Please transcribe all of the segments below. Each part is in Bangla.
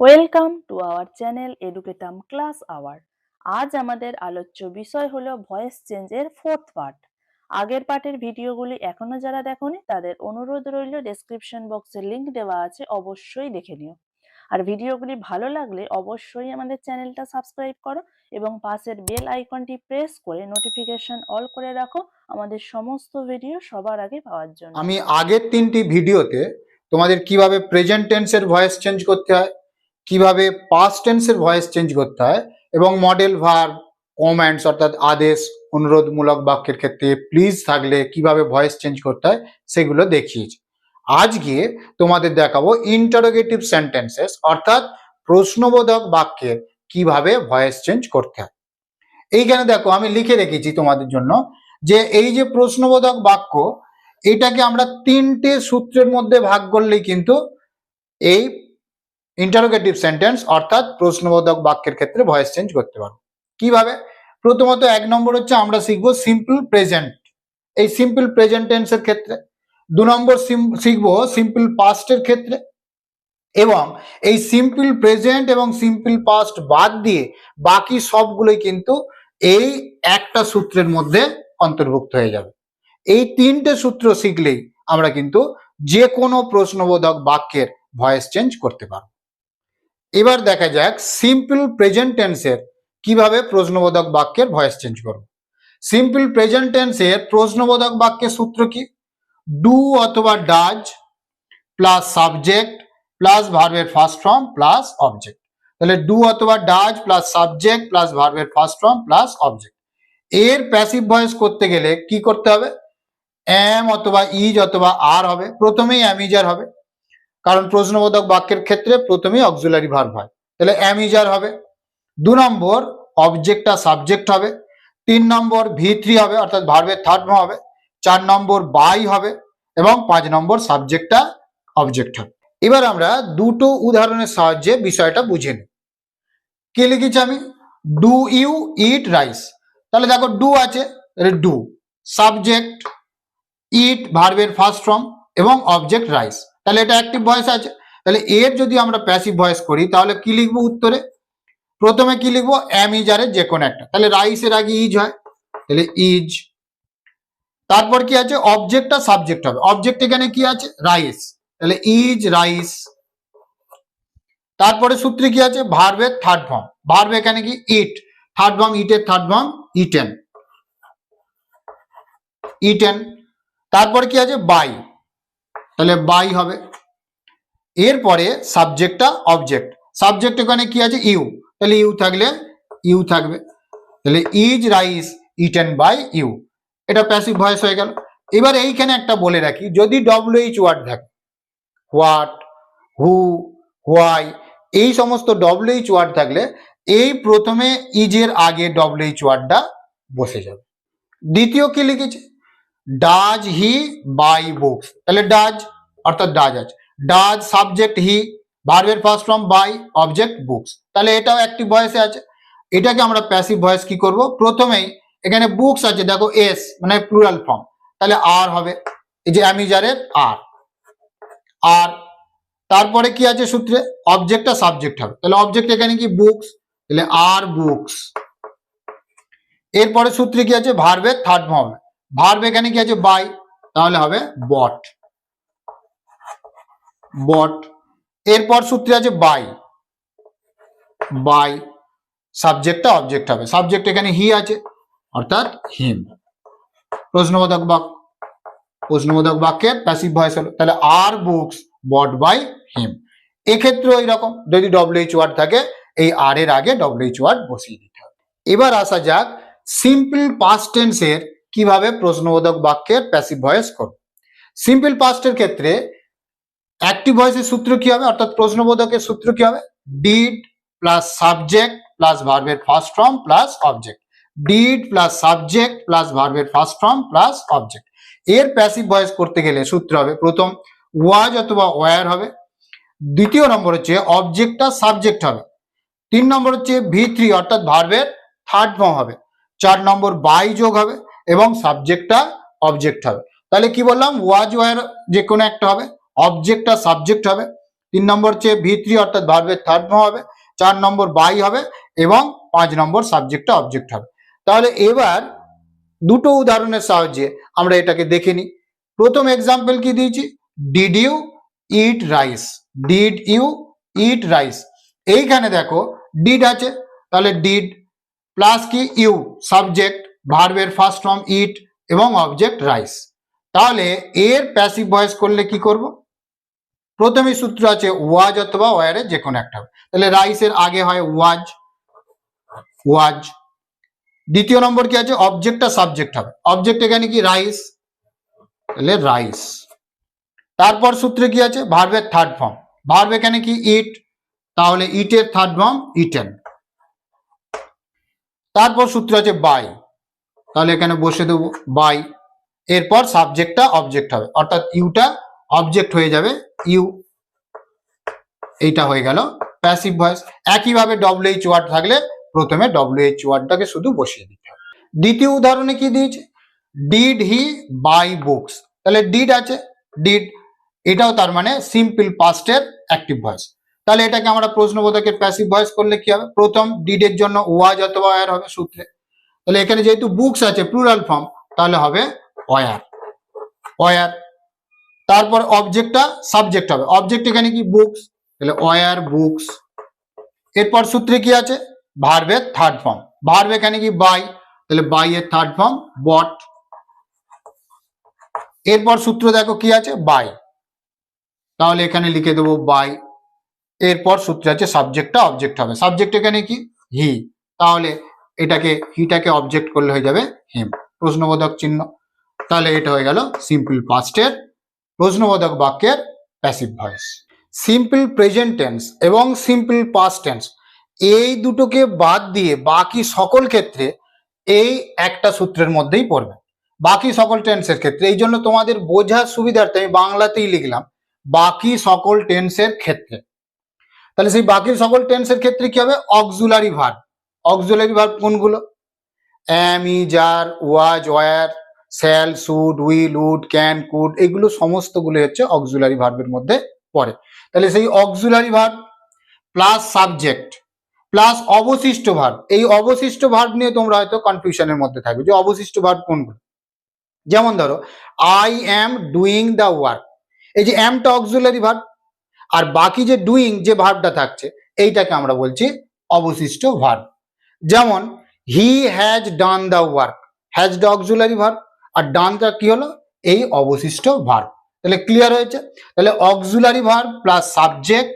Welcome to our channel educatum class our আজ আমাদের আলোচ্য বিষয় হলো ভয়েস চেঞ্জের ফোর্থ পার্ট আগের পার্টের ভিডিওগুলি এখনও যারা দেখোনি, তাদের অনুরোধ রইল ডেসক্রিপশন বক্সে লিংক দেওয়া আছে, অবশ্যই দেখে নিও। আর ভিডিওগুলি ভালো লাগলে অবশ্যই আমাদের চ্যানেলটা সাবস্ক্রাইব করো এবং পাশের বেল আইকনটি প্রেস করে নোটিফিকেশন অল করে রাখো আমাদের সমস্ত ভিডিও সবার আগে পাওয়ার জন্য। আমি আগের তিনটি ভিডিওতে তোমাদের কীভাবে প্রেজেন্ট টেন্সের ভয়েস চেঞ্জ করতে হয় কীভাবে পাস্ট টেন্সের ভয়েস চেঞ্জ করতে হয় এবং মডেল ভার কমেন্টস অর্থাৎ আদেশ, অনুরোধমূলক বাক্যের ক্ষেত্রে প্লিজ থাকলে কীভাবে ভয়েস চেঞ্জ করতে হয় সেগুলো দেখিয়েছি। আজকে তোমাদের দেখাবো ইন্টারোগেটিভ সেন্টেন্সেস অর্থাৎ প্রশ্নবোধক বাক্যের কীভাবে ভয়েস চেঞ্জ করতে হয়। এইখানে দেখো আমি লিখে রেখেছি তোমাদের জন্য যে এই যে প্রশ্নবোধক বাক্য, এটাকে আমরা তিনটে সূত্রের মধ্যে ভাগ করলেই কিন্তু এই ইন্টারোগেটিভ সেন্টেন্স অর্থাৎ প্রশ্নবোধক বাক্যের ক্ষেত্রে ভয়েস চেঞ্জ করতে পারব কীভাবে? প্রথমত এক নম্বর হচ্ছে আমরা শিখব সিম্পল প্রেজেন্ট এই সিম্পল প্রেজেন্ট টেন্সের ক্ষেত্রে। দু নম্বর শিখব সিম্পল পাস্টের ক্ষেত্রে। এবং এই সিম্পল প্রেজেন্ট এবং সিম্পল পাস্ট বাদ দিয়ে বাকি সবগুলোই কিন্তু এই একটা সূত্রের মধ্যে অন্তর্ভুক্ত হয়ে যাবে। এই তিনটে সূত্র শিখলেই আমরা কিন্তু যে কোনো প্রশ্নবোধক বাক্যের ভয়েস চেঞ্জ করতে পারব। এবার দেখা যাক সিম্পল প্রেজেন্ট টেন্সের কীভাবে প্রশ্নবোধক বাক্যের ভয়েস চেঞ্জ করব। সিম্পল প্রেজেন্ট টেন্সের প্রশ্নবোধক বাক্যের সূত্র কি? ডু অথবা ডাজ প্লাস সাবজেক্ট প্লাস ভার্বের ফার্স্ট ফর্ম প্লাস অবজেক্ট তাহলে ডু অথবা ডাজ প্লাস সাবজেক্ট প্লাস ভার্বের ফার্স্ট ফর্ম প্লাস অবজেক্ট এর প্যাসিভ ভয়েস করতে গেলে কি করতে হবে? এম অথবা ইজ অথবা আর হবে। প্রথমেই অ্যামিজার হবে। কারণ প্রশ্নবোধক বাক্যের ক্ষেত্রে প্রথমেই অক্সিলারি ভার্ব হয়। তাহলে অ্যামিজার হবে, দু নম্বর অবজেক্টটা সাবজেক্ট হবে, তিন নম্বর ভি থ্রি হবে, অর্থাৎ ভার্বের থার্ড হবে, চার নম্বর বাই হবে, এবং পাঁচ নম্বর সাবজেক্টটা অবজেক্ট হবে। এবার আমরা দুটো উদাহরণের সাহায্যে বিষয়টা বুঝে নিই। কে লিখেছি আমি? ডু ইউ ইট রাইস তাহলে দেখো ডু আছে ডু সাবজেক্ট ইট ভার্বের ফার্স্ট ফর্ম এবং অবজেক্ট রাইস তাহলে এটা অ্যাক্টিভ ভয়েস আছে। তাহলে এর যদি আমরা প্যাসিভ ভয়েস করি, তাহলে কি লিখব উত্তরে? প্রথমে কি লিখব? অ্যাম ইজারের যে কোনো একটা। তাহলে রাইসের আগে ইজ হয়। তাহলে ইজ তারপর কি আছে? অবজেক্টটা সাবজেক্ট হবে। অবজেক্ট এখানে কি আছে? রাইস তাহলে ইজ রাইস তারপরে সূত্রে কি আছে? ভার্বের থার্ড ফর্ম ভার্ব এখানে কি? ইট থার্ড ফর্ম ইটের থার্ড ফর্ম ইটেন ইটেন তারপর কি আছে? বাই তাহলে বাই হবে। এরপরে সাবজেক্টটা অবজেক্ট। সাবজেক্ট এখানে কি আছে? ইউ। তাহলে ইউ থাকলে ইউ থাকবে। তাহলে is rice eaten by you. এটা প্যাসিভ ভয়েস হয়ে গেল। এবার এইখানে একটা বলে রাখি, যদি ডব্লিউএইচ ওয়ার্ড থাকে হোয়াট, হু, হোয়াই, এই সমস্ত ডব্লিউএইচ ওয়ার্ড থাকলে এই প্রথমে ইজের আগে ডব্লিউএইচ ওয়ার্ডটা বসে যাবে। দ্বিতীয় কি লিখেছে? ডাজ হি বাই বুকস তাহলে ডাজ অর্থাৎ ডাজ আছে। ডাজ সাবজেক্ট হি ভার্বের first form buy object books তাহলে এটাও অ্যাক্টিভ ভয়েসে আছে। এটাকে আমরা প্যাসিভ ভয়েস কি করব? প্রথমেই এখানে বুকস আছে, দেখো এস মানে প্লুরাল ফর্ম তাহলে আর হবে, এই যে অ্যামিজারের আর আর তারপরে কি আছে সূত্রে? অবজেক্টটা সাবজেক্ট হবে। তাহলে অবজেক্ট এখানে কি? বুকস তাহলে আর বুকস এরপরে সূত্রে কি আছে? ভার্বের থার্ড ফর্ম ভার্ব এখানে কি আছে? বাই তাহলে হবে বট বট এরপর সূত্রে আছে বাই বাই সাবজেক্টটা অবজেক্ট হবে। সাবজেক্ট এখানে হি আছে, অর্থাৎ হিম প্রশ্নবোধক বাক্য। প্রশ্নবোধক বাক্যের প্যাসিভ ভয়েস হলো। তাহলে আর বুকস বট বাই হিম এক্ষেত্রে ওই রকম যদি ডব্লিউএইচ ওয়ার্ড থাকে, এই আর এর আগে ডব্লিউএইচ ওয়ার্ড বসিয়ে দিতে হবে। এবার আসা যাক সিম্পল পাস্ট টেন্সের কীভাবে প্রশ্নবোধক বাক্যের প্যাসিভ ভয়েস করব? সিম্পল পাস্টের ক্ষেত্রে অ্যাক্টিভ ভয়েসের সূত্র কি হবে? অর্থাৎ প্রশ্নবোধকের সূত্র কি হবে? ডিড প্লাস সাবজেক্ট প্লাস ভার্বের first form plus object did plus subject plus ভার্বের ফার্স্ট ফর্ম প্লাস অবজেক্ট এর প্যাসিভ ভয়েস করতে গেলে সূত্র হবে প্রথম ওয়াজ অথবা ওয়ার হবে। দ্বিতীয় নম্বর হচ্ছে অবজেক্টটা সাবজেক্ট হবে। তিন নম্বর হচ্ছে ভি থ্রি অর্থাৎ ভার্বের থার্ড ফর্ম হবে। চার নম্বর বাই যোগ হবে। এবং সাবজেক্টটা অবজেক্ট হবে। তাহলে কি বললাম? ওয়াজ ওয়ার যে কোনো একটা হবে। অবজেক্টটা সাবজেক্ট হবে। তিন নম্বর হচ্ছে ভি থ্রি অর্থাৎ ভার্বের থার্ড ফর্ম হবে। চার নম্বর বাই হবে এবং পাঁচ নম্বর সাবজেক্টটা অবজেক্ট হবে। তাহলে এবার দুটো উদাহরণের সাহায্যে আমরা এটাকে দেখে নিই। প্রথম এক্সাম্পল কি দিয়েছি? Did you eat rice did you eat rice এইখানে দেখো ডিড আছে। তাহলে ডিড প্লাস কি? ইউ সাবজেক্ট ভার্বের ফার্স্ট ফর্ম ইট এবং অবজেক্ট রাইস তাহলে এর প্যাসিভ ভয়েস করলে কি করব? প্রথমে সূত্র আছে ওয়াজ অথবা ওয়ারের যে কোনো একটা। তাহলে রাইসের আগে হয় ওয়াজ ওয়াজ। দ্বিতীয় নম্বর কি আছে? অবজেক্টটা সাবজেক্ট হবে। অবজেক্ট এখানে কি? রাইস তাহলে রাইস তারপর সূত্রে কি আছে? ভার্বের থার্ড ফর্ম ভার্ব এখানে কি? ইট তাহলে ইটের থার্ড ফর্ম ইটেন তারপর সূত্র আছে বাই তাহলে এখানে বসে দেবো বাই এরপর সাবজেক্টটা অবজেক্ট হবে। অর্থাৎ ইউটা অবজেক্ট হয়ে যাবে। ইউ এইটা হয়ে গেল প্যাসিভ ভয়েস একইভাবে ডব্লিউএইচ ওয়ার্ড থাকলে প্রথমে ডব্লিউএইচ ওয়ার্ডটাকে শুধু বসিয়ে দিতে হবে। দ্বিতীয় উদাহরণে কি দিয়েছে? ডিড হি বাই বুকস তাহলে ডিড আছে। ডিড এটাও তার মানে সিম্পল পাস্টের অ্যাক্টিভ ভয়েস তাহলে এটাকে আমরা প্রশ্নবোধকের প্যাসিভ ভয়েস করলে কি হবে? প্রথম ডিডের জন্য ওয়াজ অথবা ওয়ার হবে সূত্রে। তাহলে এখানে যেহেতু বুকস আছে প্লুরাল ফর্ম তাহলে হবে ওয়ার ওয়ার তারপর অবজেক্টটা সাবজেক্ট হবে। অবজেক্ট এখানে কি? বুকস তাহলে ওয়ার বুকস এরপর সূত্রে কি আছে? ভার্বের থার্ড ফর্ম ভার্ব এখানে কি? বাই তাহলে বাই এর থার্ড ফর্ম বট এরপর সূত্র দেখো কি আছে? বাই তাহলে এখানে লিখে দেবো বাই এরপর সূত্র আছে সাবজেক্টটা অবজেক্ট হবে। সাবজেক্ট এখানে কি? হি তাহলে এটাকে হিটাকে অবজেক্ট করলে হয়ে যাবে হিম প্রশ্নবোধক চিহ্ন। তাহলে এটা হয়ে গেল সিম্পল পাস্টের প্রশ্নবোধক বাক্যের passive voice simple present tense এবং সিম্পল পাস্ট টেন্স এই দুটোকে বাদ দিয়ে বাকি সকল ক্ষেত্রে এই একটা সূত্রের মধ্যেই পড়বে। বাকি সকল টেন্সের ক্ষেত্রে, এই জন্য তোমাদের বোঝার সুবিধার্থে আমি বাংলাতেই লিখলাম, বাকি সকল টেন্সের ক্ষেত্রে। তাহলে সেই বাকি সকল টেন্সের ক্ষেত্রে কি হবে? অক্সুলারি ভার্ব অক্সুলারি ভার্ব কোনগুলো? Am is are was were shall should will, would, can, could, এগুলো সমস্তগুলো হচ্ছে অক্সুলারি ভার্বের মধ্যে পড়ে। তাহলে সেই auxiliary verb plus subject plus অবশিষ্ট ভার্ব, এই অবশিষ্ট ভার্ব নিয়ে তোমরা হয়তো কনফিউশনের মধ্যে থাকবে যে অবশিষ্ট ভার্ব কোনগুলো? যেমন ধরো I am doing the work এই যে অ্যামটা অক্সুলারি ভার্ব, আর বাকি যে ডুইং যে ভার্বটা থাকছে, এইটাকে আমরা বলছি অবশিষ্ট ভার্ব। যেমন he has done the work has the auxiliary verb আর ডানটা কি হলো? এই অবশিষ্ট ভার্ব তাহলে ক্লিয়ার হয়েছে? তাহলে auxiliary verb plus subject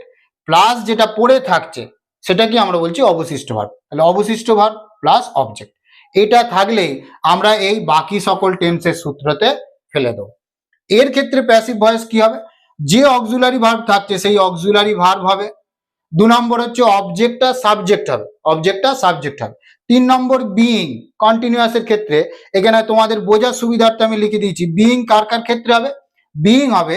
plus যেটা পড়ে থাকছে সেটা কি আমরা বলছি অবশিষ্ট ভার্ব তাহলে অবশিষ্ট ভার্ব প্লাস অবজেক্ট এটা থাকলেই আমরা এই বাকি সকল টেন্সের সূত্রতে ফেলে দেবো। এর ক্ষেত্রে প্যাসিভ ভয়েস কি হবে? যে অক্সুলারি ভার্ব থাকছে, সেই অক্সুলারি ভার্ব হবে। দু নম্বর হচ্ছে অবজেক্টটা সাবজেক্ট হবে। অবজেক্টটা সাবজেক্ট হবে। তিন নম্বর বিইং কন্টিনিউয়াসের ক্ষেত্রে, এখানে তোমাদের বোঝার সুবিধার্থে আমি লিখে দিয়েছি বিইং কার কার ক্ষেত্রে হবে? বিইং হবে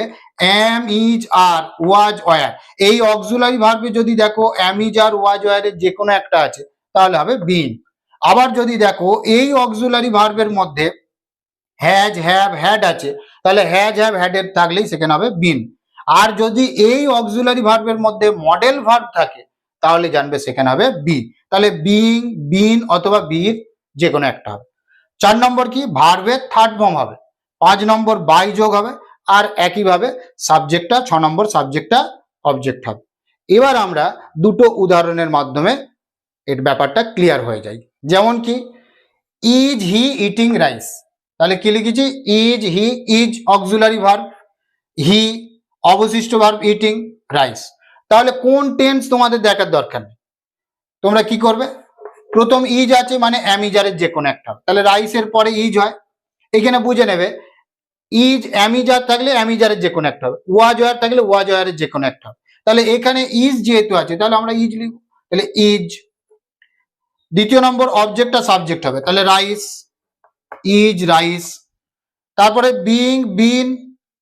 am is are was were এই অক্সুলারি ভার্বে যদি দেখো এম ইজ আর ওয়াজ ওয়ারের যে কোনো একটা আছে, তাহলে হবে বিইং আবার যদি দেখো, এই অক্সুলারি ভার্বের মধ্যে হ্যাজ হ্যাভ হ্যাড আছে, তাহলে হ্যাজ হ্যাভ হ্যাডের থাকলেই সেখানে হবে বিন আর যদি এই অক্সুলারি ভার্বের মধ্যে মডেল ভার্ব থাকে, তাহলে জানবে সেখানে হবে বি তাহলে বিং বিন অথবা বির যে কোনো একটা হবে। চার নম্বর কি? ভার্বের থার্ড ফর্ম হবে। পাঁচ নম্বর বাই যোগ হবে। আর একইভাবে সাবজেক্টটা ছ নম্বর সাবজেক্টটা অবজেক্ট হবে। এবার আমরা দুটো উদাহরণের মাধ্যমে এর ব্যাপারটা ক্লিয়ার হয়ে যায় যেমন কি? ইজ হি ইটিং রাইস তাহলে কি লিখেছি? Is he is auxiliary verb he অবশিষ্ট ভার্ব ইটিং রাইস তাহলে কোন টেন্স তোমাদের দেখার দরকার নেই? তোমরা কি করবে? প্রথম ইজ আছে মানে অ্যামিজারের যে কোনো একটা। তাহলে রাইসের পরে ইজ হয়। এখানে বুঝে নেবে ইজ অ্যামিজার থাকলে অ্যামিজারের যে কোনো একটা হবে। ওয়াজ ওয়ার থাকলে ওয়াজ ওয়ারের যে কোনো একটা হবে। তাহলে এখানে ইজ যেহেতু আছে, তাহলে আমরা ইজ লিখব। তাহলে ইজ দ্বিতীয় নম্বর অবজেক্টটা সাবজেক্ট হবে। তাহলে রাইস ইজ রাইস তারপরে বিং বিন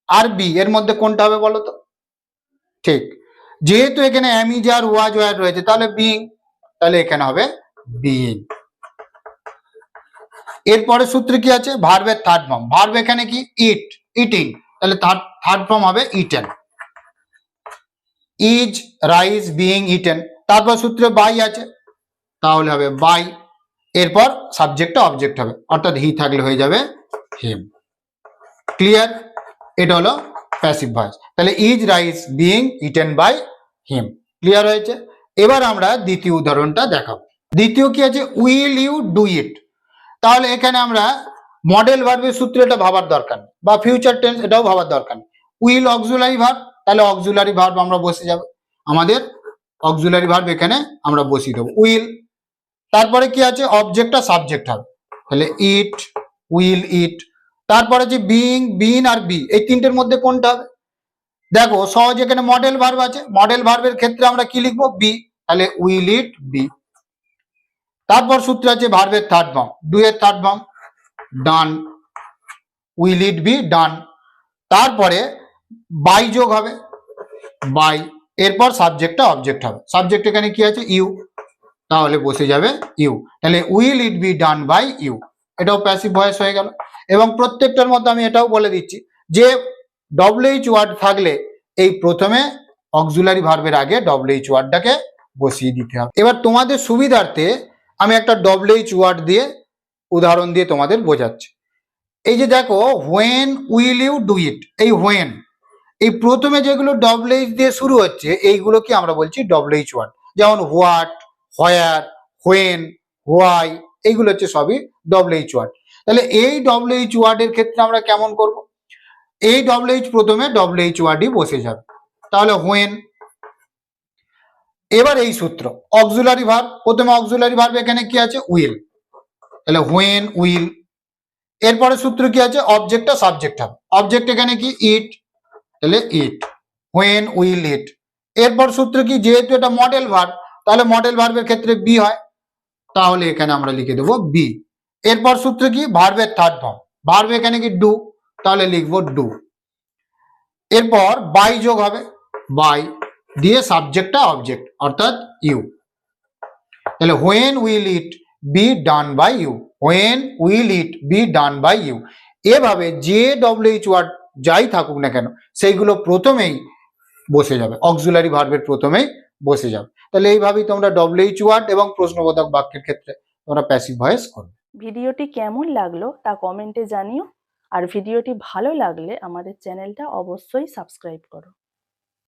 আর বি এর মধ্যে কোনটা হবে বলো তো? ঠিক। যেহেতু এখানে অ্যামিজ আর ওয়াজ ওয়ার রয়েছে, তাহলে বিং তাহলে এখানে হবে বিং এরপরে সূত্রে কি আছে? ভার্বের থার্ড ফর্ম ভার্ব এখানে কি? ইট ইটিং তাহলে থার্ড থার্ড ফর্ম হবে eaten is rice being eaten তারপর সূত্রে বাই আছে, তাহলে হবে বাই এরপর সাবজেক্টটা অবজেক্ট হবে। অর্থাৎ হি থাকলে হয়ে যাবে হিম ক্লিয়ার এটা হলো প্যাসিভ ভয়েস তাহলে is rice being eaten by him clear হয়েছে? এবার আমরা দ্বিতীয় উদাহরণটা দেখাবো। দ্বিতীয় কি আছে? উইল ইউ ডু ইট তাহলে এখানে আমরা মডেল ভার্বের সূত্র এটা ভাবার দরকার বা ফিউচার টেন্স এটাও ভাবার দরকার উইল অক্সুলারি ভার্ব তাহলে অক্সুলারি ভার্ব আমরা বসে যাব। আমাদের অক্সুলারি ভার্ব এখানে আমরা বসিয়ে দেবো। উইল তারপরে কি আছে? অবজেক্ট আর সাবজেক্ট হবে। তাহলে ইট উইল ইট তারপরে যে বিং বিন আর বি এই তিনটের মধ্যে কোনটা হবে? দেখো, সহজ এখানে মডেল ভার্ব আছে। মডেল ভার্বের ক্ষেত্রে আমরা কি লিখব? বি তাহলে উইল ইট বি তারপর সূত্র আছে ভার্বের থার্ড ফর্ম ডু এর third form done will it be done তারপরে বাই যোগ হবে। বাই এরপর সাবজেক্টটা অবজেক্ট হবে। সাবজেক্ট এখানে কি আছে? ইউ তাহলে বসে যাবে ইউ তাহলে will it be done by you এটাও প্যাসিভ ভয়েস হয়ে গেল। এবং প্রত্যেকটার মধ্যে আমি এটাও বলে দিচ্ছি যে ডব্লিউএইচ ওয়ার্ড থাকলে এই প্রথমে অক্সুলারি ভার্বের আগে ডব্লিউএইচ ওয়ার্ডটাকে বসিয়ে দিতে হবে। এবার তোমাদের সুবিধার্থে আমি একটা ডব্লিউএইচ ওয়ার্ড দিয়ে উদাহরণ দিয়ে তোমাদের বোঝাচ্ছি। এই যে দেখো when will you do it এই হোয়েন এই প্রথমে যেগুলো ডব্লিউএইচ দিয়ে শুরু হচ্ছে এইগুলোকে আমরা বলছি ডব্লিউএইচ ওয়ার্ড যেমন হোয়াট হোয়ার হোয়েন হোয়াই এইগুলো হচ্ছে সবই ডব্লিউএইচ ওয়ার্ড তাহলে এই ডব্লিউএইচ ওয়ার্ডের ক্ষেত্রে আমরা কেমন করব? এই ডব্লিউএইচ প্রথমে ডব্লিউএইচ ওয়ার্ডই বসে যাবে। তাহলে হোয়েন এবার এই সূত্র অক্সুলারি ভার্ব প্রথমে অক্সুলারি ভার্ব এখানে কি আছে? উইল তাহলে হোয়েন উইল এরপরে সূত্র কি আছে? অবজেক্টটা সাবজেক্ট হবে। অবজেক্ট এখানে কি? ইট তাহলে ইট হোয়েন উইল ইট এরপর সূত্র কি? যেহেতু এটা মডেল ভার্ব তাহলে মডেল ভার্বের ক্ষেত্রে বি হয়, তাহলে এখানে আমরা লিখে দেবো বি এরপর সূত্র কি? ভার্বের থার্ড ফর্ম ভার্ব এখানে কি? ডু তাহলে লিখব ডু এরপর বাই যোগ হবে। বাই দিয়ে সাবজেক্টটা অবজেক্ট অর্থাৎ ইউ তাহলে when will it be done by you when will it be done by you এভাবে যে ডব্লিউএইচ ওয়ার্ড যাই থাকুক না কেন, সেইগুলো প্রথমেই বসে যাবে। অক্সুলারি ভার্বের প্রথমেই বসে যাবে। তাহলে এইভাবেই তোমরা ডব্লিউএইচ ওয়ার্ড এবং প্রশ্নবোধক বাক্যের ক্ষেত্রে তোমরা প্যাসিভ ভয়েস করবে। ভিডিওটি কেমন লাগল তা কমেন্টে জানিও। আর ভিডিওটি ভালো লাগলে আমাদের চ্যানেলটা অবশ্যই সাবস্ক্রাইব করো।